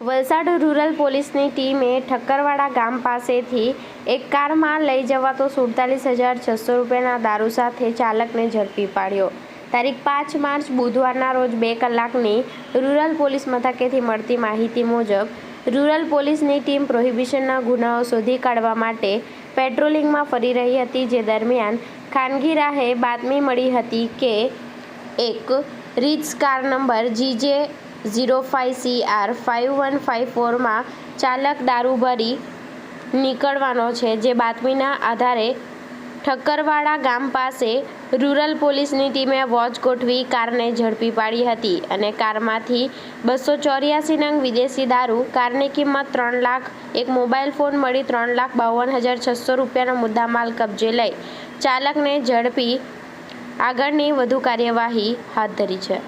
Valsad rural પોલીસની ટીમે ઠક્કરવાડા ગામ પાસેથી એક કારમાં લઈ જવાતો સુડતાલીસ હજાર છસો રૂપિયાના દારૂ સાથે ચાલકને ઝડપી પાડ્યો. તારીખ પાંચ માર્ચ બુધવારના રોજ બે કલાકની રૂરલ પોલીસ મથકેથી મળતી માહિતી મુજબ, રૂરલ પોલીસની ટીમ પ્રોહિબિશનના ગુનાઓ શોધી કાઢવા માટે પેટ્રોલિંગમાં ફરી રહી હતી, જે દરમિયાન ખાનગી રાહે બાતમી મળી હતી કે એક rich car number GJ zero five C R five one five ફોરમાં ચાલક દારૂ ભરી નીકળવાનો છે, જે બાતમીના આધારે ઠક્કરવાડા ગામ પાસે રૂરલ પોલીસની ટીમે વોચ ગોઠવી કારને ઝડપી પાડી હતી અને કારમાંથી બસો ચોર્યાસી નંગ વિદેશી દારૂ, કારની કિંમત ત્રણ લાખ, એક મોબાઈલ ફોન મળી ત્રણ લાખ બાવન હજાર છસો રૂપિયાનો મુદ્દામાલ કબજે લઈ ચાલકને ઝડપી આગળની વધુ કાર્યવાહી હાથ ધરી છે.